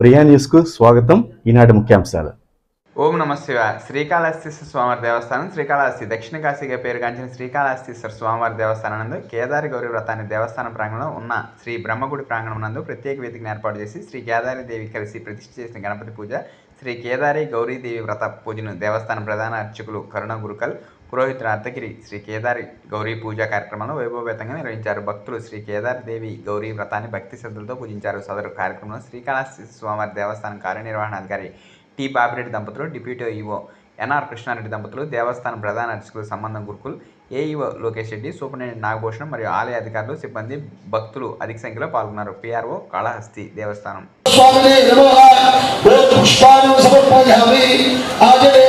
ప్రియా న్యూస్కు స్వాగతం. ఈనాటి ముఖ్యాంశాలు. ఓం నమ శివ. శ్రీకాళహస్తీశ్వర స్వామివారి దేవస్థానం శ్రీకాళహస్తి దక్షిణ కాశీగా పేరుగాంచిన శ్రీకాళహస్తీశ్వర స్వామివారి దేవస్థానం నందు కేదారి గౌరీ వ్రతాన్ని దేవస్థాన ప్రాంగణంలో ఉన్న శ్రీ బ్రహ్మగుడి ప్రాంగణం నందు ప్రత్యేక వేదికను ఏర్పాటు చేసి శ్రీ కేదారి దేవి కలిసి ప్రతిష్ఠ చేసిన గణపతి పూజ శ్రీ కేదారి గౌరీదేవి వ్రత పూజను దేవస్థాన ప్రధాన అర్చకులు కరుణ గురుకల్ పురోహిత అర్ధగిరి శ్రీ కేదారి గౌరీ పూజా కార్యక్రమంలో వైభవేతంగా నిర్వహించారు. భక్తులు శ్రీ కేదారి దేవి గౌరీ వ్రతాన్ని భక్తి శ్రద్ధలతో పూజించారు. సదరు కార్యక్రమంలో శ్రీకాళహస్తి స్వామివారి దేవస్థానం కార్యనిర్వహణాధికారి టి బాబిరెడ్డి దంపతులు డిప్యూటీ ఈవో ఎన్ఆర్ కృష్ణారెడ్డి దంపతులు దేవస్థానం ప్రధాన అర్చకులు సంబంధం గురుకులు ఏఈఓ లోకేష్ రెడ్డి సూపరింటెండెంట్ నాగభూషణం మరియు ఆలయ అధికారులు సిబ్బంది భక్తులు అధిక సంఖ్యలో పాల్గొన్నారు. పిఆర్ఓ కాళహస్తి దేవస్థానం. పుష్పాలను సమర్పయామి ఆజనేయ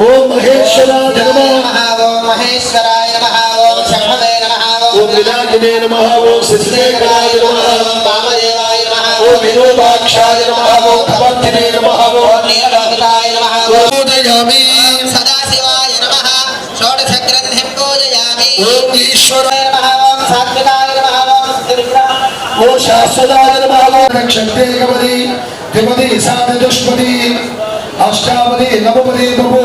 ఓం మహేశ్వర నమః ఓం మహేశ్వరాయ నమః ఓం శంభవే నమః ఓం వినాయకుడే నమః ఓం శశిదేవరాయ నమః ఓం వామదేవాయ నమః ఓం వినోదాక్షాయ నమః ఓం భవంతినే నమః ఓం నీలలోహితాయ నమః నవపది ప్రభో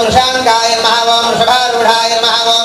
వృషాంగాయ నమ ఓం వృషభారూఢాయ నమ ఓం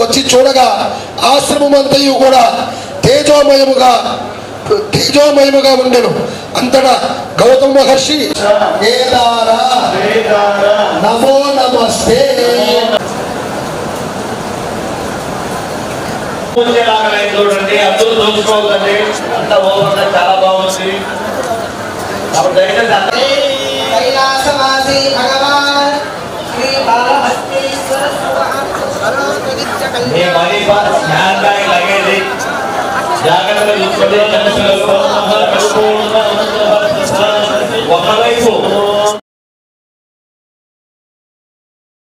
వచ్చి చూడగా ఆశ్రమం అంతయు కూడా తేజోమయముగా తేజోమయముగా ఉండెను. అంతటా గౌతమ మహర్షి నమో నమస్తే. చూడండి అందరూ చూసుకోవాలండి. అంత బాగుంది చాలా బాగుంది. అప్పుడు మీ money purse hand bag luggage జాగ్రత్తగా చూసుకోండి